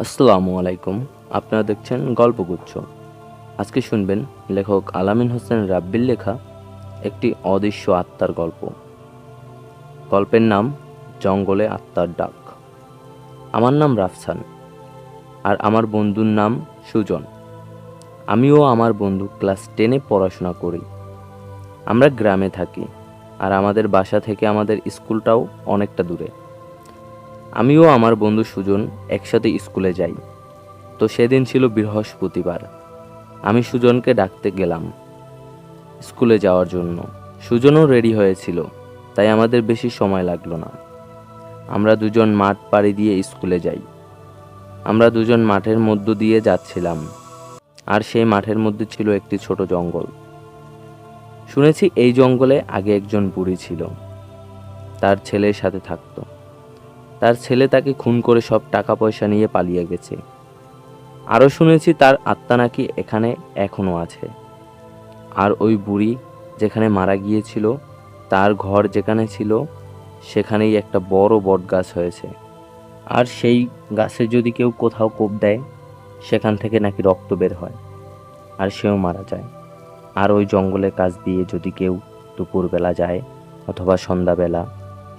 আসসালামু আলাইকুম। আপনারা দেখছেন গল্পগুচ্ছ। আজকে শুনবেন লেখক আলামিন হোসেন রাব্বির লেখা একটি অদৃশ্য আত্মার গল্প। গল্পের নাম জঙ্গলে আত্মার ডাক। আমার নাম রাফসান আর আমার বন্ধুর নাম সুজন। আমিও আমার বন্ধু ক্লাস টেনে পড়াশোনা করি। আমরা গ্রামে থাকি আর আমাদের বাসা থেকে আমাদের স্কুলটাও অনেকটা দূরে। আমিও আমার বন্ধু সুজন একসাথে স্কুলে যাই। তো সেদিন ছিল বৃহস্পতিবার। আমি সুজনকে ডাকতে গেলাম স্কুলে যাওয়ার জন্য। সুজনও রেডি হয়েছিল, তাই আমাদের বেশি সময় লাগল না। আমরা দুজন মাঠ পাড়ি দিয়ে স্কুলে যাই। আমরা দুজন মাঠের মধ্য দিয়ে যাচ্ছিলাম, আর সেই মাঠের মধ্যে ছিল একটি ছোট জঙ্গল। শুনেছি এই জঙ্গলে আগে একজন বুড়ি ছিল, তার ছেলের সাথে থাকতো। তার ছেলে তাকে খুন করে সব টাকা পয়সা নিয়ে পালিয়ে গেছে। আরও শুনেছি তার আত্মা নাকি এখানে এখনও আছে। আর ওই বুড়ি যেখানে মারা গিয়েছিল, তার ঘর যেখানে ছিল, সেখানেই একটা বড় বট গাছ হয়েছে। আর সেই গাছে যদি কেউ কোথাও কোপ দেয়, সেখান থেকে নাকি রক্ত বের হয়, আর সেও মারা যায়। আর ওই জঙ্গলের কাছ দিয়ে যদি কেউ দুপুরবেলা যায়, অথবা সন্ধ্যাবেলা,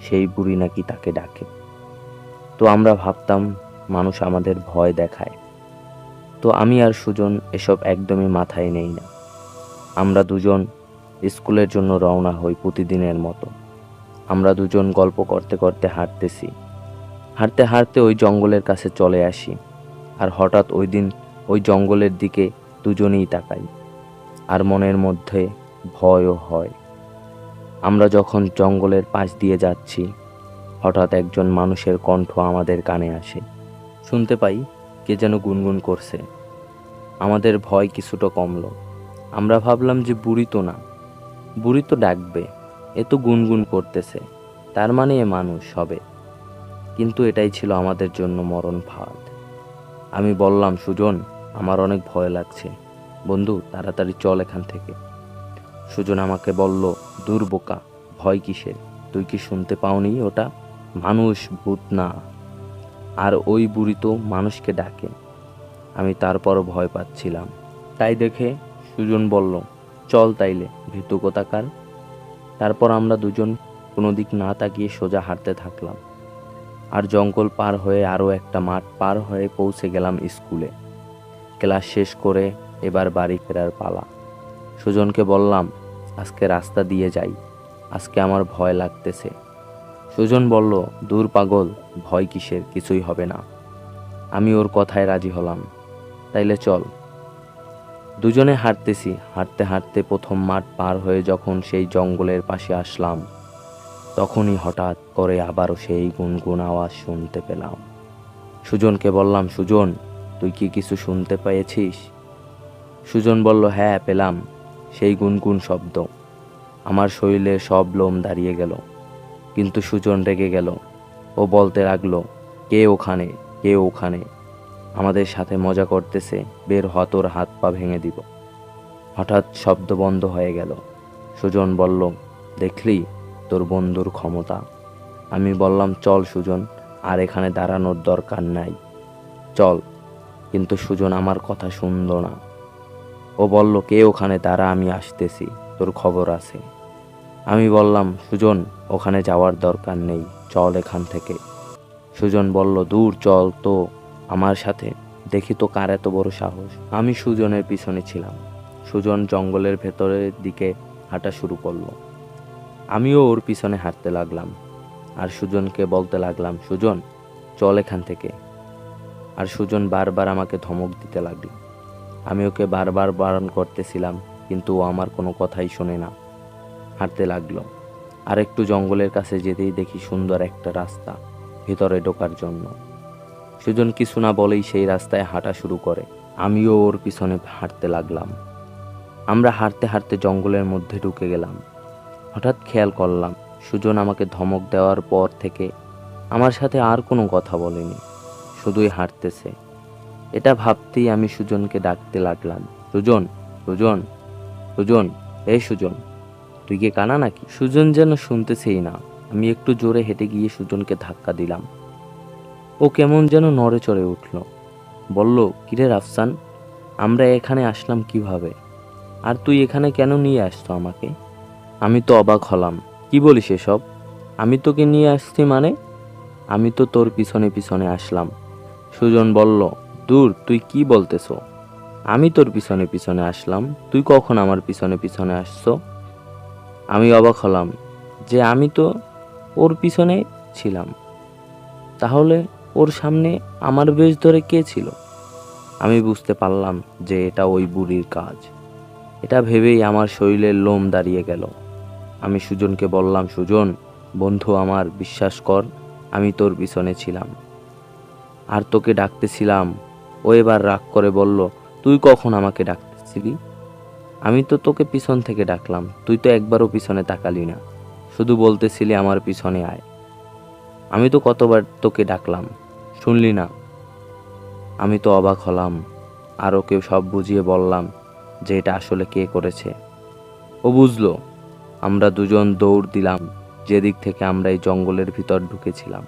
সেই বুড়ি নাকি তাকে ডাকে। তো আমরা ভাবতাম মানুষ আমাদের ভয় দেখায়। তো আমি আর সুজন এসব একদমই মাথায় নেই না। আমরা দুজন স্কুলের জন্য রওনা হই প্রতিদিনের মতো। আমরা দুজন গল্প করতে করতে হাঁটতেছি। হাঁটতে হাঁটতে ওই জঙ্গলের কাছে চলে আসি। আর হঠাৎ ওই দিন ওই জঙ্গলের দিকে দুজনেই তাকাই। আর মনের মধ্যে ভয়ও হয়। আমরা যখন জঙ্গলের পাশ দিয়ে যাচ্ছি হঠাৎ একজন মানুষের কণ্ঠ আমাদের কানে আসে। শুনতে পাই কে যেন গুনগুন করছে। আমাদের ভয় কিছুটা কমলো। আমরা ভাবলাম যে বুড়ি তো না। বুড়ি তো ডাকবে। এ তো গুনগুন করতেছে। তার মানে এ মানুষ হবে। কিন্তু এটাই ছিল আমাদের জন্য মরণ ফাঁদ। আমি বললাম, সুজন, আমার অনেক ভয় লাগছে। বন্ধু, তাড়াতাড়ি চল এখান থেকে। সুজন আমাকে বলল দুর্বোকা ভয় কিসের? তুই কি শুনতে পাওনি ওটা? মানুষ ভূত না। আর ওই বুড়ি তো মানুষকে ডাকে। আমি তারপর ভয় পাচ্ছিলাম। তাই দেখে সুজন বলল, চল তাইলে, ভীতু কোথাকার? তারপর আমরা দুজন কোনো দিক না তাকিয়ে সোজা হাঁটতে থাকলাম। আর জঙ্গল পার হয়ে আরও একটা মাঠ পার হয়ে পৌঁছে গেলাম স্কুলে। ক্লাস শেষ করে এবার বাড়ি ফেরার পালা। সুজনকে বললাম, আজকে রাস্তা দিয়ে যাই। আজকে আমার ভয় লাগতেছে। সুজন বলল, দূর পাগল, ভয় কিসের? কিছুই হবে না। আমি ওর কথায় রাজি হলাম। তাইলে চল। দুজনে হাঁটতেছি। হাঁটতে হাঁটতে প্রথম মাঠ পার হয়ে যখন সেই জঙ্গলের পাশে আসলাম, তখনই হঠাৎ করে আবারও সেই গুনগুন আওয়াজ শুনতে পেলাম। সুজনকে বললাম, সুজন, তুই কি কিছু শুনতে পেয়েছিস? সুজন বলল হ্যাঁ পেলাম। সেই গুনগুন শব্দ। আমার শরীরে সব লোম দাঁড়িয়ে গেল। কিন্তু সুজন রেগে গেল। ও বলতে লাগল, কে ওখানে? কে ওখানে? আমাদের সাথে মজা করতেছে, বের হ, তোর হাত পা ভেঙে দিব। হঠাৎ শব্দ বন্ধ হয়ে গেল। সুজন বলল, দেখলি, তোর বন্ধুর ক্ষমতা। আমি বললাম, চল সুজন, আর এখানে দাঁড়ানোর দরকার নাই। চল। কিন্তু সুজন আমার কথা শুনল না। ও বলল, কে ওখানে? দাঁড়া, আমি আসতেছি। তোর খবর আছে। আমি বললাম, সুজন, ওখানে যাওয়ার দরকার নেই, চল এখান থেকে। সুজন বলল, দূর, চল তো আমার সাথে। দেখি তো কার এত বড় সাহস। আমি সুজনের পিছনে ছিলাম। সুজন জঙ্গলের ভেতরের দিকে হাঁটা শুরু করল। আমিও ওর পিছনে হাঁটতে লাগলাম। আর সুজনকে বলতে লাগলাম, সুজন, চল এখান থেকে। আর সুজন বারবার আমাকে ধমক দিতে লাগল। আমি ওকে বারবার বারণ করতেছিলাম, কিন্তু ও আমার কোনো কথাই শোনে না। হাঁটতে লাগল। আর একটু জঙ্গলের কাছে যেতেই দেখি সুন্দর একটা রাস্তা ভিতরে ঢোকার জন্য। সুজন কিছু না বলেই সেই রাস্তায় হাঁটা শুরু করে। আমিও ওর পিছনে হাঁটতে লাগলাম। আমরা হাঁটতে হাঁটতে জঙ্গলের মধ্যে ঢুকে গেলাম। হঠাৎ খেয়াল করলাম, সুজন আমাকে ধমক দেওয়ার পর থেকে আমার সাথে আর কোনো কথা বলেনি, শুধুই হাঁটতেছে। এটা ভাবতেই আমি সুজনকে ডাকতে লাগলাম, সুজন সুজন সুজন, এই সুজন। তুই কি কানা নাকি? সুজন যেন শুনতেছেই না। আমি একটু জোরে হেঁটে গিয়ে সুজনকে ধাক্কা দিলাম। ও কেমন যেন নড়ে চড়ে উঠল। বলল, কিরে রাফসান, আমরা এখানে আসলাম কীভাবে? আর তুই এখানে কেন নিয়ে আসতো আমাকে? আমি তো অবাক হলাম। কি বলিস এসব? আমি তোকে নিয়ে আসছি মানে? আমি তো তোর পিছনে পিছনে আসলাম। সুজন বলল, দূর, তুই কি বলতেছো? আমি তোর পিছনে পিছনে আসলাম। তুই কখন আমার পিছনে পিছনে আসছো? আমি অবাক হলাম যে আমি তো ওর পিছনে ছিলাম। তাহলে ওর সামনে আমার বেশ ধরে কে ছিল? আমি বুঝতে পারলাম যে এটা ওই বুড়ির কাজ। এটা ভেবেই আমার শরীরের লোম দাঁড়িয়ে গেল। আমি সুজনকে বললাম, সুজন, বন্ধু আমার, বিশ্বাস কর, আমি তোর পিছনে ছিলাম। আর তোকে ডাকতেছিলাম। ও এবার রাগ করে বলল, তুই কখন আমাকে ডাকতেছিলি? আমি তো তোকে পিছন থেকে ডাকলাম, তুই তো একবারও পিছনে তাকালি না। শুধু বলতেছিলি আমার পিছনে আয়। আমি তো কতবার তোকে ডাকলাম, শুনলি না। আমি তো অবাক হলাম আর ওকে সব বুঝিয়ে বললাম যে এটা আসলে কে করেছে। ও বুঝলো, আমরা দুজন দৌড় দিলাম যেদিক থেকে আমরা এই জঙ্গলের ভিতর ঢুকেছিলাম।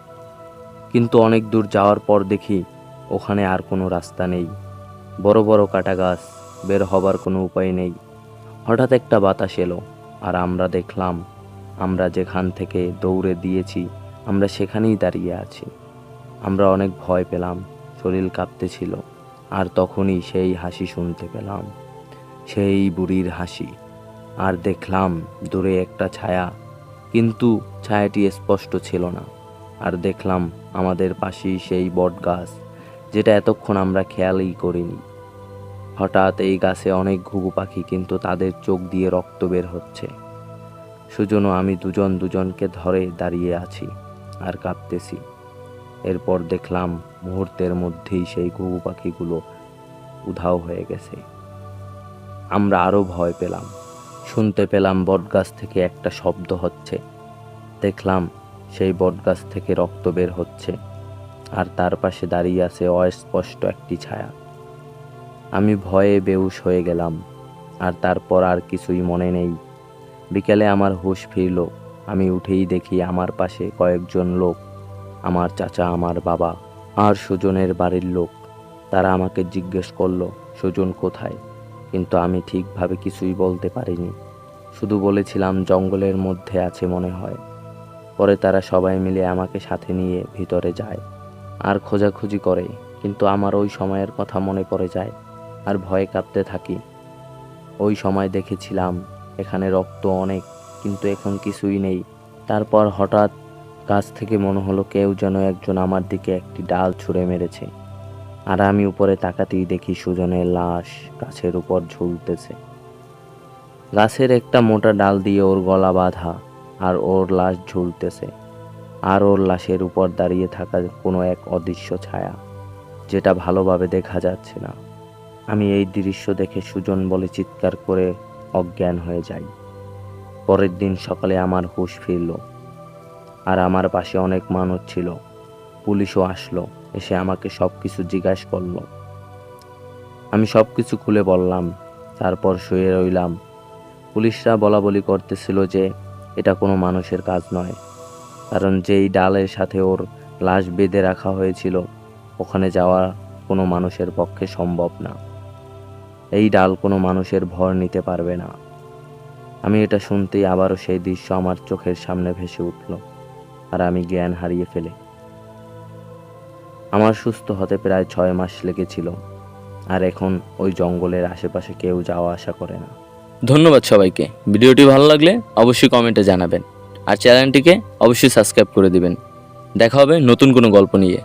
কিন্তু অনেক দূর যাওয়ার পর দেখি ওখানে আর কোনো রাস্তা নেই। বড় বড় কাটা গাছ, বের হবার কোনো উপায় নেই। হঠাৎ একটা বাতাস এলো, আর আমরা দেখলাম, আমরা যেখান থেকে দৌড়ে দিয়েছি, আমরা সেখানেই দাঁড়িয়ে আছি। আমরা অনেক ভয় পেলাম, শরীর কাঁপতেছিল, আর তখনই সেই হাসি শুনতে পেলাম, সেই বুড়ির হাসি। আর দেখলাম, দূরে একটা ছায়া, কিন্তু ছায়াটি স্পষ্ট ছিল না। আর দেখলাম, আমাদের পাশেই সেই বট গাছ যেটা এতক্ষণ আমরা খেয়ালই করিনি। হঠাৎ এই গাছে অনেক ঘুঘু পাখি কিন্তু তাদের চোখ দিয়ে রক্ত বের হচ্ছে। সুজন আমি দুজন দুজনকে ধরে দাঁড়িয়ে আছি আর কাঁপতেছি। এরপর দেখলাম মুহূর্তের মধ্যেই সেই ঘুঘু পাখিগুলো উধাও হয়ে গেছে। আমরা আরও ভয় পেলাম। শুনতে পেলাম বটগাছ থেকে একটা শব্দ হচ্ছে। দেখলাম সেই বটগাছ থেকে রক্ত বের হচ্ছে আর তার পাশে দাঁড়িয়ে আছে অস্পষ্ট একটি ছায়া। আমি ভয়ে বেউস হয়ে গেলাম, আর তারপর আর কিছুই মনে নেই। বিকেলে আমার হুঁশ ফিরল, আমি উঠেই দেখি আমার পাশে কয়েকজন লোক, আমার চাচা, আমার বাবা, আর সুজনের বাড়ির লোক। তারা আমাকে জিজ্ঞেস করল, সুজন কোথায়? কিন্তু আমি ঠিকভাবে কিছুই বলতে পারিনি। শুধু বলেছিলাম, জঙ্গলের মধ্যে আছে মনে হয়। পরে তারা সবাই মিলে আমাকে সাথে নিয়ে ভিতরে যায়, আর খোঁজাখুঁজি করে। কিন্তু আমার ওই সময়ের কথা মনে পড়ে যায় আর ভয়ে কাঁপতে থাকি। ওই সময় দেখেছিলাম এখানে রক্ত অনেক, কিন্তু এখন কিছুই নেই। তারপর হঠাৎ গাছ থেকে মনে হলো কেউ যেন একজন আমার দিকে একটি ডাল ছুঁড়ে মেরেছে। আর আমি উপরে তাকাতেই দেখি সুজনের লাশ গাছের উপর ঝুলতেছে। গাছের একটা মোটা ডাল দিয়ে ওর গলা বাঁধা আর ওর লাশ ঝুলতেছে। আর ওর লাশের উপর দাঁড়িয়ে থাকা কোনো এক অদৃশ্য ছায়া, যেটা ভালোভাবে দেখা যাচ্ছে না। আমি এই দৃশ্য দেখে সুজন বলে চিৎকার করে অজ্ঞান হয়ে যাই। পরের দিন সকালে আমার হুঁশ ফিরল আর আমার পাশে অনেক মানুষ ছিল। পুলিশও আসলো, এসে আমাকে সব কিছু জিজ্ঞাসা করল। আমি সব কিছু খুলে বললাম, তারপর শুয়ে রইলাম। পুলিশরা বলা বলি করতেছিল যে এটা কোনো মানুষের কাজ নয়, কারণ যেই ডালের সাথে ওর লাশ বেঁধে রাখা হয়েছিল, ওখানে যাওয়া কোনো মানুষের পক্ষে সম্ভব না। এই ডাল কোনো মানুষের ভর নিতে পারবে না। আমি এটা শুনতেই আবারও সেই দৃশ্য আমার চোখের সামনে ভেসে উঠল আর আমি জ্ঞান হারিয়ে ফেলে। আমার সুস্থ হতে প্রায় ছয় মাস লেগেছিল আর এখন ওই জঙ্গলের আশেপাশে কেউ যাওয়া আসা করে না। ধন্যবাদ সবাইকে। ভিডিওটি ভালো লাগলে অবশ্যই কমেন্টে জানাবেন। আর চ্যানেলটিকে অবশ্যই সাবস্ক্রাইব করে দিবেন। দেখা হবে নতুন কোনো গল্প নিয়ে।